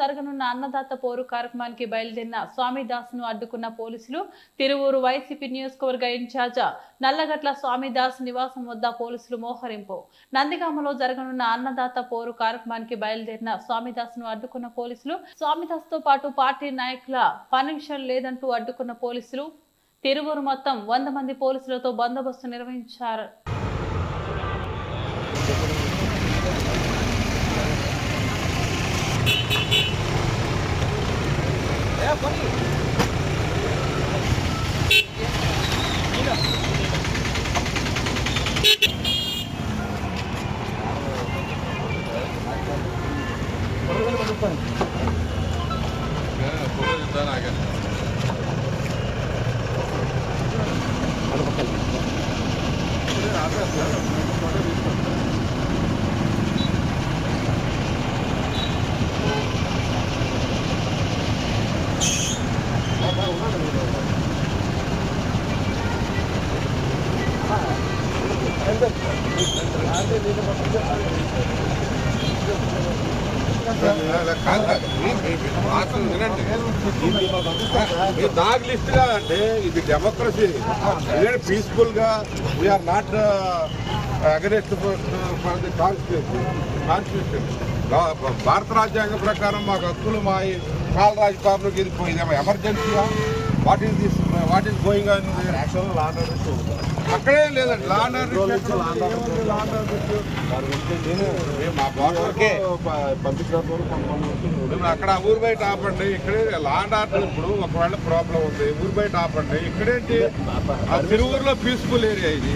జరగనున్న అన్నదాత పోరు కార్యక్రమానికి బయలుదేరిన స్వామిదాస్ను అడ్డుకున్న పోలీసులు తిరువూరు వైసీపీ నియోజకవర్గ ఇన్ఛార్జ నల్లగట్ల స్వామిదాస్ నివాసం వద్ద పోలీసులు మోహరింపు. నందిగామలో జరగనున్న అన్నదాత పోరు కార్యక్రమానికి బయలుదేరిన స్వామిదాస్ను అడ్డుకున్న పోలీసులు స్వామిదాస్తో పాటు పార్టీ నాయకుల పర్మిషన్ లేదంటూ అడ్డుకున్న పోలీసులు తిరువూరు మొత్తం వంద మంది పోలీసులతో బందోబస్తు నిర్వహించారు. Bueno, pues, están acá. నాకు లిస్ట్గా అంటే ఇది డెమోక్రసీ పీస్ఫుల్గా పీస్ఫుల్గా we are not arrest for the constitution constitution భారత రాజ్యాంగం ప్రకారం మాకు హక్కులు మా కాల రాజపాలనకి ఇది ఎమర్జెన్సీగా what is this what is going on అక్కడే లేదండి లా అండ్ మా బార్డర్కే మేము అక్కడ ఊరు బయట ఆపండి. ఇక్కడే లాండ్ ఆర్డర్ ఇప్పుడు ఒకవేళ ప్రాబ్లం ఉంది. ఊరు బయట ఆపండి. ఇక్కడేంటి? ఆ తిరువురులో పీస్ఫుల్ ఏరియా ఇది.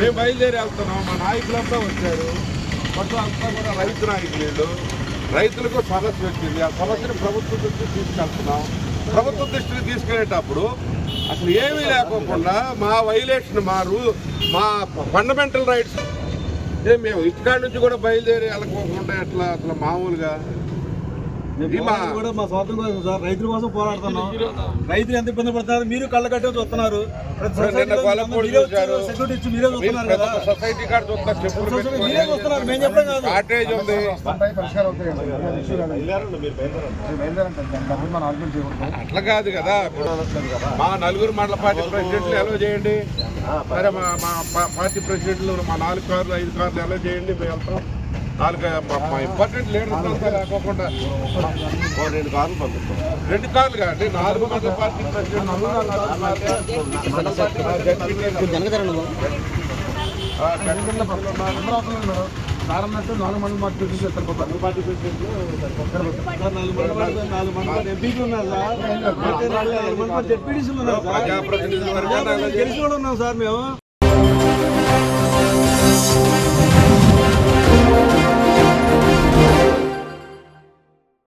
మేము బయలుదేరి వెళ్తున్నాం. మా నాయకులంతా వచ్చారు. మొత్తం అంతా కూడా రైతు నాయకులు వీళ్ళు. రైతులకు సమస్య వచ్చింది. ఆ సమస్యను ప్రభుత్వం దృష్టికి తీసుకెళ్తున్నాం. ప్రభుత్వ దృష్టికి తీసుకెళ్ళేటప్పుడు అసలు ఏమీ లేకోకుండా మా వైలేషన్ మా రూ మా ఫండమెంటల్ రైట్స్ మేము ఇటుకాడ నుంచి కూడా బయలుదేరి వెళ్ళకోకుండా ఎట్లా అసలు మామూలుగా? కూడా మా స్వాతంత్రం కోసం సార్ రైతుల కోసం పోరాడుతున్నాం. రైతులు ఎంత ఇబ్బంది పడుతున్నారు మీరు కళ్ళ కట్టే చూస్తున్నారు. సెక్యూరిటీ ఇచ్చి మీరే చూస్తున్నారు కదా. సొసైటీ మీరే చూస్తున్నారు. మేము చెప్పడం కాదు. ఉంది. అట్లా కాదు కదా. మా నలుగురు మండల పార్టీ ప్రెసిడెంట్లు ఎలా చేయండి. సరే మా పార్టీ ప్రెసిడెంట్లు మా నాలుగు కార్లు ఐదు కార్లు ఎలా చేయండి. మేము వెళ్తాం. నాలుగు మా- ఇంపార్టెంట్ లీడర్స్ అంతా రెండు కార్లు పంపిస్తాం రెండు కార్లు కాదండి నాలుగు మండల పార్టీ ప్రెసిడెంట్ ప్రారంభించే నాలుగు మంది మాకు చూసి పార్టీ నాలుగు మంది నాలుగు మంది ఎంపీలు ఉన్నారు సార్. నాలుగు మంది జెడ్పీటీసీలు ఉన్నారు సార్. ప్రజాప్రతినిధుల వరకు గెలిచి కూడా ఉన్నాం సార్ మేము.